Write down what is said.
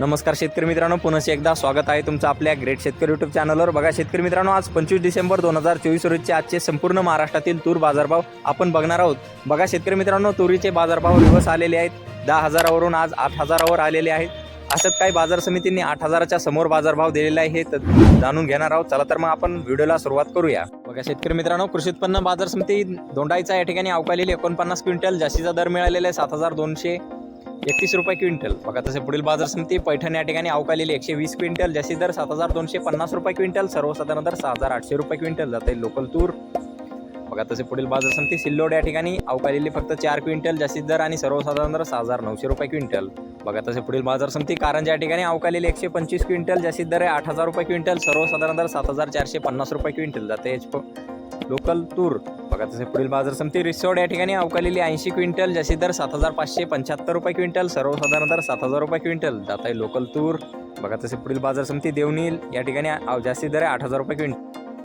नमस्कार शेतकरी मित्रांनो पुन्हा एकदा स्वागत आहे तुमचं आपल्या ग्रेट शेतकरी युट्यूब चॅनलवर बघा शेतकरी मित्रांनो आज पंचवीस डिसेंबर दोन हजार चोवीस रोजचे आजचे संपूर्ण महाराष्ट्रातील तूर बाजारभाव आपण बघणार आहोत. बघा शेतकरी मित्रांनो तुरीचे बाजारभाव दिवस आलेले आहेत. दहा हजारावरून आज आठ हजारावर आलेले आहेत. असंच काही बाजार समितींनी आठ हजाराच्या समोर बाजारभाव दिलेला आहे हे तर जाणून घेणार आहोत. चला तर मग आपण व्हिडिओला सुरुवात करूया. बघा शेतकरी मित्रांनो कृषी उत्पन्न बाजार समिती दोंडाईचा या ठिकाणी अवकालेली एकोणपन्नास क्विंटल जास्तीचा दर मिळालेला आहे सात हजार दोनशे एकतीस रुपये क्विंटल. बघा तसे पुढील बाजार समिती पैठण या ठिकाणी अवकालेली एकशे वीस क्विंटल जास्ती दर सात हजार दोनशे पन्नास रुपये क्विंटल सर्वसाधारण दर सहा हजार आठशे रुपये क्विंटल जाते लोकल तूर बघा तसे पुढील बाजार समिती सिल्लोड या ठिकाणी अवकालेली फक्त चार क्विंटल जास्तीत दर आणि सर्वसाधारण दर सहा हजार नऊशे रुपये क्विंटल. बघा तसे पुढील बाजार समिती कारंजा या ठिकाणी अवकालेली एकशे पंचवीस क्विंटल जास्तीत दर आहे आठ हजार रुपये क्विंटल सर्वसाधारण दर सात हजार चारशे पन्नास रुपये क्विंटल जाते. लोकल तूर बघा तसे पुढील बाजार समिती रिसोड या ठिकाणी अवकालेली ऐंशी क्विंटल जशी दर सात हजार पाचशे पंच्याहत्तर रुपये क्विंटल सर्वसाधारण दर सात हजार रुपये क्विंटल जात आहे लोकल तूर. बघा तसे पुढील बाजार समिती देवनील. या ठिकाणी जास्ती दर आहे आठ हजार रुपये क्विंटल